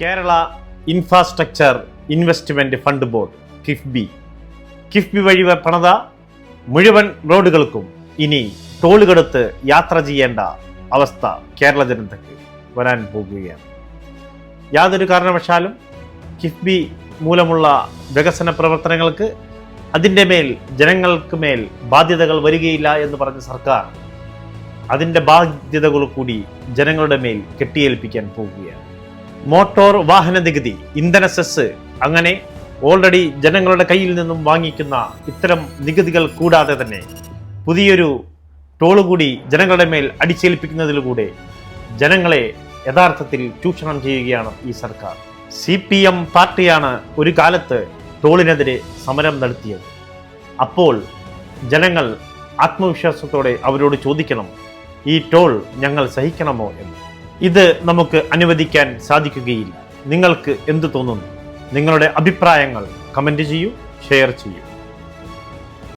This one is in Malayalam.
Kerala infrastructure investment fund board KIIFB KIIFB വഴി പണിത മുഴുവൻ റോഡുകൾക്കും ഇനി ടോളുകെടുത്ത് യാത്ര ചെയ്യേണ്ട അവസ്ഥ കേരള ജനതയ്ക്ക് വരാൻ പോകുകയാണ്. യാതൊരു കാരണവശാലും കിഫ്ബി മൂലമുള്ള വികസന പ്രവർത്തനങ്ങൾക്ക് അതിന്റെ മേൽ ജനങ്ങൾക്ക് മേൽ ബാധ്യതകൾ വരികയില്ല എന്ന് പറഞ്ഞ സർക്കാർ അതിന്റെ ബാധ്യതകൾ കൂടി ജനങ്ങളുടെ മേൽ കെട്ടിയേൽപ്പിക്കാൻ പോകുകയാണ്. മോട്ടോർ വാഹന നികുതി ഇന്ധന സെസ് അങ്ങനെ ഓൾറെഡി ജനങ്ങളുടെ കയ്യിൽ നിന്നും വാങ്ങിക്കുന്ന ഇത്തരം നികുതികൾ കൂടാതെ തന്നെ പുതിയൊരു ടോൾ കൂടി ജനങ്ങളുടെ മേൽ അടിച്ചേൽപ്പിക്കുന്നതിലൂടെ ജനങ്ങളെ യഥാർത്ഥത്തിൽ ചൂഷണം ചെയ്യുകയാണ് ഈ സർക്കാർ. സി പി എം പാർട്ടിയാണ് ഒരു കാലത്ത് ടോളിനെതിരെ സമരം നടത്തിയത്. അപ്പോൾ ജനങ്ങൾ ആത്മവിശ്വാസത്തോടെ അവരോട് ചോദിക്കണം ഈ ടോൾ ഞങ്ങൾ സഹിക്കണമോ? എന്ന്. ഇത് നമുക്ക് അനുവദിക്കാൻ സാധിക്കുകയില്ല. നിങ്ങൾക്ക് എന്തു തോന്നുന്നു? നിങ്ങളുടെ അഭിപ്രായങ്ങൾ കമന്റ് ചെയ്യൂ ഷെയർ ചെയ്യൂ.